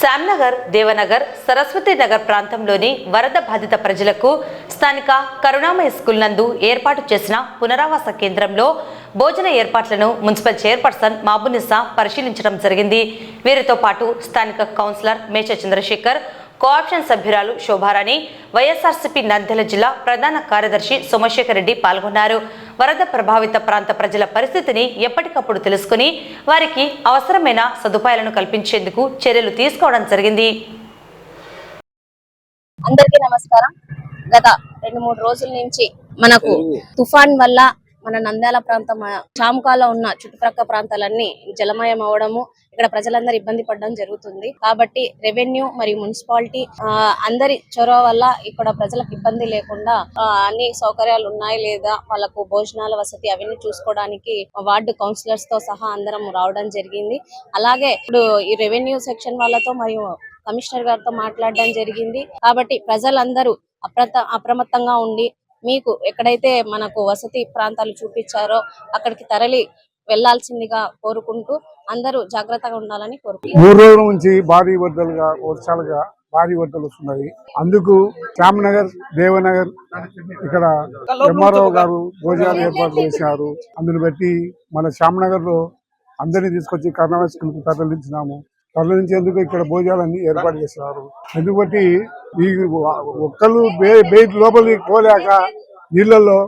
శ్యాంనగర్ దేవనగర్ సరస్వతి నగర్ ప్రాంతంలోని వరద బాధిత ప్రజలకు స్థానిక కరుణామయ స్కూల్ నందు ఏర్పాటు చేసిన పునరావాస కేంద్రంలో భోజన ఏర్పాట్లను మున్సిపల్ చైర్పర్సన్ మాబునిసా పరిశీలించడం జరిగింది. వీరితో పాటు స్థానిక కౌన్సిలర్ మేష చంద్రశేఖర్ కోఆప్షన్ సభ్యురాలు శోభారాణి వైఎస్ఆర్సీపీ నంద్యాల జిల్లా ప్రధాన కార్యదర్శి సోమశేఖర్ రెడ్డి పాల్గొన్నారు. వరద ప్రభావిత ప్రాంత ప్రజల పరిస్థితిని ఎప్పటికప్పుడు తెలుసుకుని వారికి అవసరమైన సదుపాయాలను కల్పించేందుకు చర్యలు తీసుకోవడం జరిగింది. అందరికీ నమస్కారం. గత రెండు మూడు రోజుల నుంచి మనకు తుఫాన్ వల్ల మన నంద్యాల ప్రాంతం ఆ, చాముకాలో ఉన్న చుట్టుపక్కల ప్రాంతాలన్నీ జలమయం అవడము ఇక్కడ ప్రజలందరూ ఇబ్బంది పడడం జరుగుతుంది. కాబట్టి రెవెన్యూ మరియు మున్సిపాలిటీ ఆ, అందరి చొరవ వల్ల ఇక్కడ ప్రజలకు ఇబ్బంది లేకుండా అన్ని సౌకర్యాలు ఉన్నాయి లేదా వాళ్ళకు భోజనాల వసతి అవన్నీ చూసుకోవడానికి వార్డు కౌన్సిలర్స్తో సహా అందరం రావడం జరిగింది. అలాగే ఇప్పుడు ఈ రెవెన్యూ సెక్షన్ వాళ్ళతో మరియు కమిషనర్ గారితో మాట్లాడడం జరిగింది. కాబట్టి ప్రజలందరూ అప్రత అప్రమత్తంగా ఉండి మీకు ఎక్కడైతే మనకు వసతి ప్రాంతాలు చూపించారో అక్కడికి తరలి వెళ్ళాల్సిందిగా కోరుకుంటూ అందరూ జాగ్రత్తగా ఉండాలని కోరుకుంటున్నారు మూడు రోజుల నుంచి భారీ వరదలుగా వర్షాలుగా భారీ వరదలు వస్తున్నాయి. అందుకు శ్యామనగర్ దేవనగర్ ఇక్కడ ఎంఆర్ఓ గారు భోజనాలు ఏర్పాటు చేశారు. అందుని బట్టి మన శ్యామ్నగర్లో అందరినీ తీసుకొచ్చి కర్ణాటక స్కూల్కి తరలించినాము. తరలించేందుకు ఇక్కడ భోజనాలన్నీ ఏర్పాటు చేస్తున్నారు. ఎందుకు ఈ ఒక్కళ్ళు బే బయట లోపలికి పోలేక నీళ్ళల్లో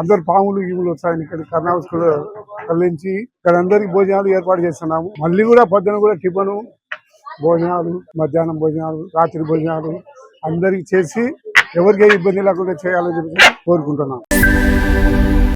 అందరు పాములు ఈములు వచ్చాయని ఇక్కడ కర్ణాటక తరలించి ఇక్కడ అందరికి భోజనాలు ఏర్పాటు చేస్తున్నాము. మళ్ళీ కూడా పొద్దున కూడా టిఫను భోజనాలు మధ్యాహ్నం భోజనాలు రాత్రి భోజనాలు అందరికి చేసి ఎవరికి ఇబ్బంది లేకుండా చేయాలని చెప్పి కోరుకుంటున్నాం.